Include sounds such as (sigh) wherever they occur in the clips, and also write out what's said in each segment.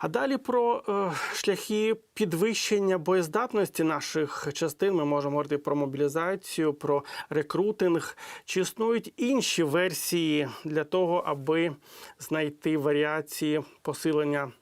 А далі про е, шляхи підвищення боєздатності наших частин. Ми можемо говорити про мобілізацію, про рекрутинг. Чи існують інші версії для того, аби знайти варіації посилення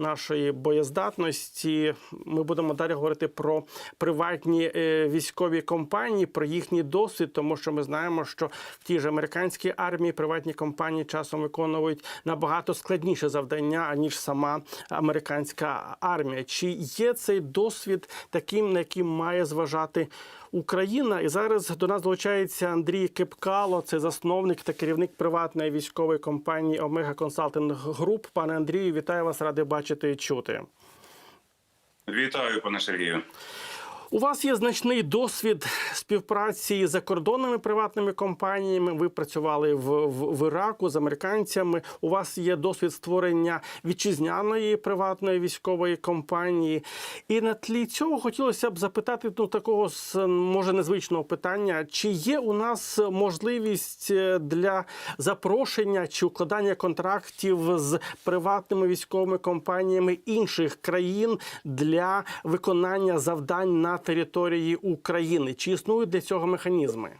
нашої боєздатності? Ми будемо далі говорити про приватні е, військові компанії, про їхній досвід, тому що ми знаємо, що в тій ж американській армії приватні компанії часом виконують набагато складніше завдання аніж сама американська армія. Чи є цей досвід таким, на яким має зважати Україна? І зараз до нас долучається Андрій Кепкало, це засновник та керівник приватної військової компанії Омега Консалтинг Груп. Пане Андрію, вітаю вас, радий бачити і чути. Вітаю, пане Сергію. У вас є значний досвід співпраці з закордонними приватними компаніями. Ви працювали в, в, в Іраку з американцями. У вас є досвід створення вітчизняної приватної військової компанії. І на тлі цього хотілося б запитати ну, такого може незвичного питання: чи є у нас можливість е, для запрошення чи укладання контрактів з приватними військовими компаніями інших країн для виконання завдань на території України? Чи існують для цього механізми?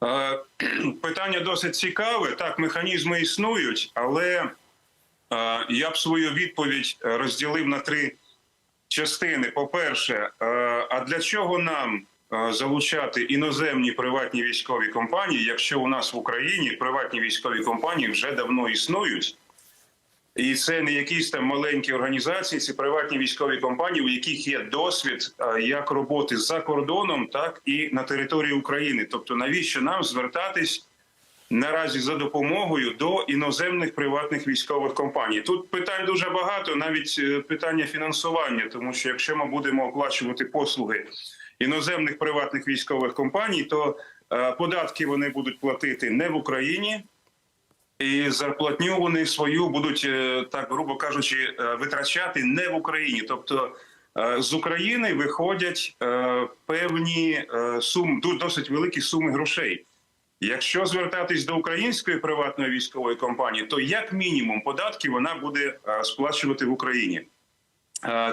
(clears throat) Питання досить цікаве. Так, механізми існують, але я б свою відповідь розділив на три частини. По-перше, а для чого нам залучати іноземні приватні військові компанії, якщо у нас в Україні приватні військові компанії вже давно існують? І це не якісь там маленькі організації, це приватні військові компанії, у яких є досвід е, як роботи за кордоном, так і на території України. Тобто, навіщо нам звертатись наразі за допомогою до іноземних приватних військових компаній? Тут питань дуже багато, навіть е, питання фінансування, тому що якщо ми будемо оплачувати послуги іноземних приватних військових компаній, то е, податки вони будуть платити не в Україні. І зарплатню вони свою будуть е, так, грубо кажучи, е, витрачати не в Україні. Тобто е, з України виходять певні суми, досить великі суми грошей. Якщо звертатись до української приватної військової компанії, то як мінімум податки вона буде сплачувати в Україні.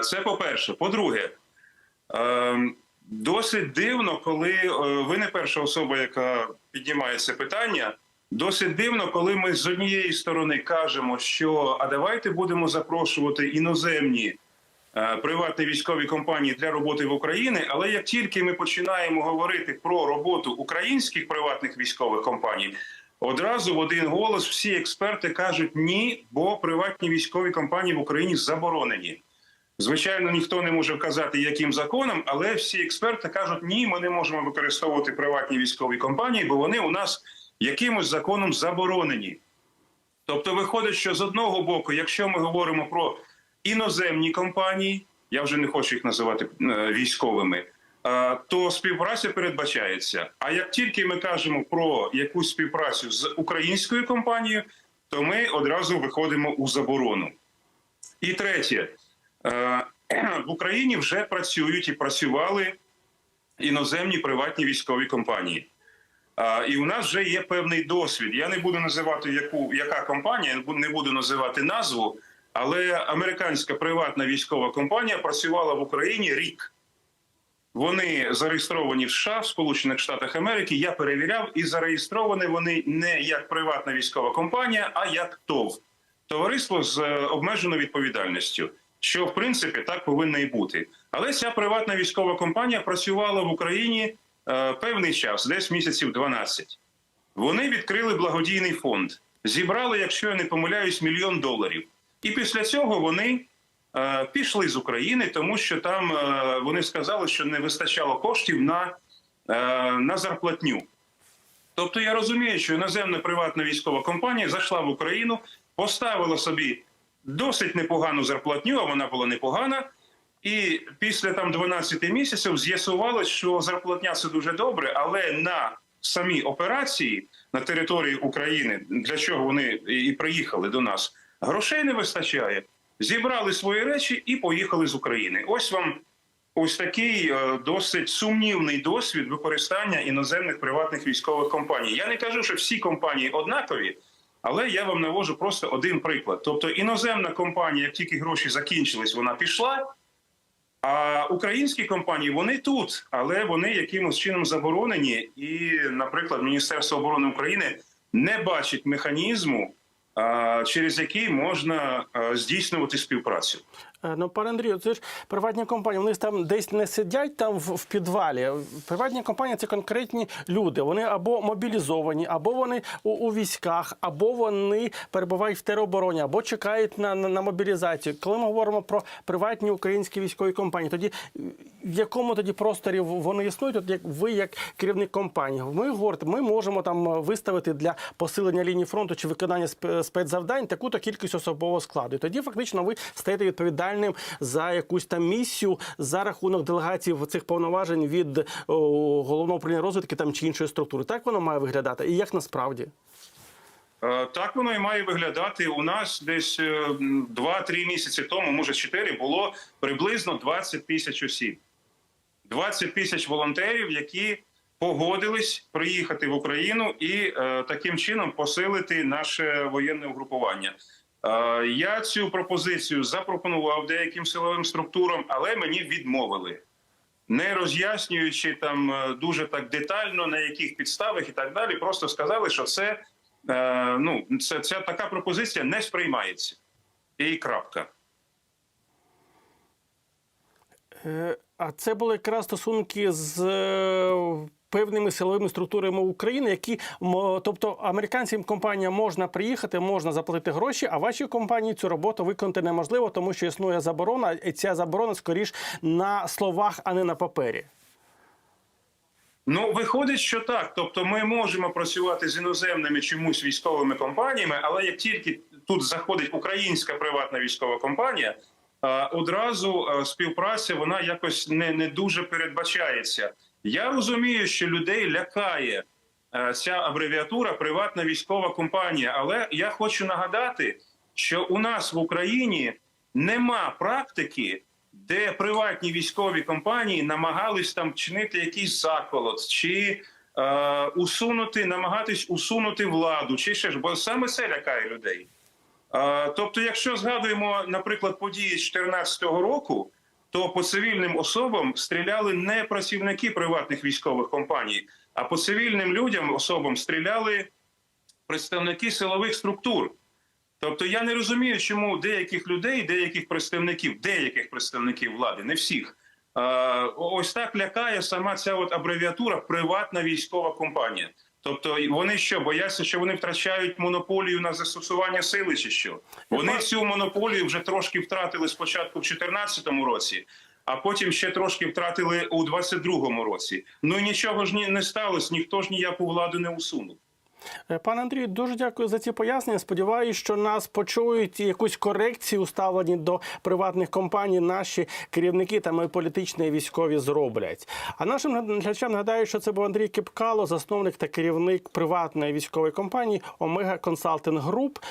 Це по-перше. По-друге, е, досить дивно, коли ви не перша особа, яка піднімає це питання. Досить дивно, коли ми з однієї сторони кажемо, що а давайте будемо запрошувати іноземні е, приватні військові компанії для роботи в Україні. Але як тільки ми починаємо говорити про роботу українських приватних військових компаній, одразу в один голос всі експерти кажуть ні, бо приватні військові компанії в Україні заборонені. Звичайно, ніхто не може вказати, яким законом, але всі експерти кажуть, ні, ми не можемо використовувати приватні військові компанії, бо вони у нас якимось законом заборонені. Тобто, виходить, що з одного боку, якщо ми говоримо про іноземні компанії, я вже не хочу їх називати е, військовими, е, то співпраця передбачається. А як тільки ми кажемо про якусь співпрацю з українською компанією, то ми одразу виходимо у заборону. І третє, е, (clears throat) в Україні вже працюють і працювали іноземні приватні військові компанії. І у нас вже є певний досвід. Я не буду називати яку яка компанія, не буду- називати назву, але американська приватна військова компанія працювала в Україні рік. Вони зареєстровані в США, в Сполучених Штатах Америки. Я перевіряв, і зареєстровані вони не як приватна військова компанія, а як ТОВ товариство з е, обмеженою відповідальністю, що в принципі так повинно і бути. Але ця приватна військова компанія працювала в Україні е, певний час, десь місяців 12. Вони відкрили благодійний фонд, зібрали, якщо я не помиляюсь, мільйон доларів. І після цього вони е, пішли з України, тому що там е, вони сказали, що не вистачало коштів на, е, на зарплатню. Тобто я розумію, що іноземна приватна військова компанія зайшла в Україну, поставила собі досить непогану зарплатню, а вона була непогана. І після там 12 місяців з'ясувалось, що зарплатня це дуже добре, але на самі операції на території України, для чого вони і приїхали до нас, грошей не вистачає. Зібрали свої речі і поїхали з України. Ось вам ось такий е, досить сумнівний досвід використання іноземних приватних військових компаній. Я не кажу, що всі компанії однакові, Але я вам навожу просто один приклад. Тобто, іноземна компанія, як тільки гроші закінчились, вона пішла. А українські компанії вони тут, але вони якимось чином заборонені. І, наприклад, Міністерство оборони України не бачить механізму, через який можна здійснювати співпрацю. Е, Ну, пане Андрію, це ж приватні компанії. Вони там десь не сидять там в, в підвалі. Приватні компанії це конкретні люди. Вони або мобілізовані, або вони у, у військах, або вони перебувають в теробороні, або чекають на, на, на мобілізацію. Коли ми говоримо про приватні українські військові компанії, тоді в якому тоді просторі вони існують? От як ви, як керівник компанії, ми говорите, ми можемо там виставити для посилення лінії фронту чи виконання спецзавдань таку-то кількість особового складу. І тоді фактично ви стаєте відповідальним за якусь там місію за рахунок делегації цих повноважень від о, головного управління розвідки там чи іншої структури. Так воно має виглядати. І як насправді? Е, Так воно і має виглядати. У нас десь е, м, 2-3 місяці тому, може 4, було приблизно 20 тисяч осіб. 20 тисяч волонтерів, які погодились приїхати в Україну і е, таким чином посилити наше воєнне угрупування. Е, я цю пропозицію запропонував деяким силовим структурам, але мені відмовили. Не роз'яснюючи там е, дуже так детально на яких підставах і так далі, просто сказали, що це е, ну це, ця така пропозиція не сприймається. І крапка. Е, А це були якраз стосунки з е, певними силовими структурами України, які тобто американським компаніям можна приїхати, можна заплатити гроші, а вашій компанії цю роботу виконати неможливо, тому що існує заборона, і ця заборона скоріш на словах, а не на папері. Ну, виходить, що так. Тобто, ми можемо працювати з іноземними чомусь військовими компаніями, але як тільки тут заходить українська приватна військова компанія, одразу співпраця вона якось не, не дуже передбачається. Я розумію, що людей лякає е, ця абревіатура приватна військова компанія. Але я хочу нагадати, що у нас в Україні нема практики, де приватні військові компанії намагались там чинити якийсь заколот чи е, усунути, намагатись усунути владу, чи ще ж, бо саме це лякає людей. Тобто, якщо згадуємо, наприклад, події з 2014 року, то по цивільним особам стріляли не працівники приватних військових компаній, а по цивільним людям особам стріляли представники силових структур. Тобто я не розумію, чому деяких людей, деяких представників, деяких представників влади, не всіх, ось так лякає сама ця от абревіатура приватна військова компанія. Тобто вони що бояться, що вони втрачають монополію на застосування сили, чи що вони цю монополію вже трошки втратили спочатку в 2014 році, а потім ще трошки втратили у 2022 році. Ну і нічого ж ні- не сталося, ніхто ж ніяку владу не усунув. Е, Пане Андрію, дуже дякую за ці пояснення. Сподіваюся, що нас почують якусь корекцію ставлені до приватних компаній. Наші керівники там і політичні і військові зроблять. А нашим глядачам нагадаю, що це був Андрій Кипкало, засновник та керівник приватної військової компанії Омега Консалтинг Груп.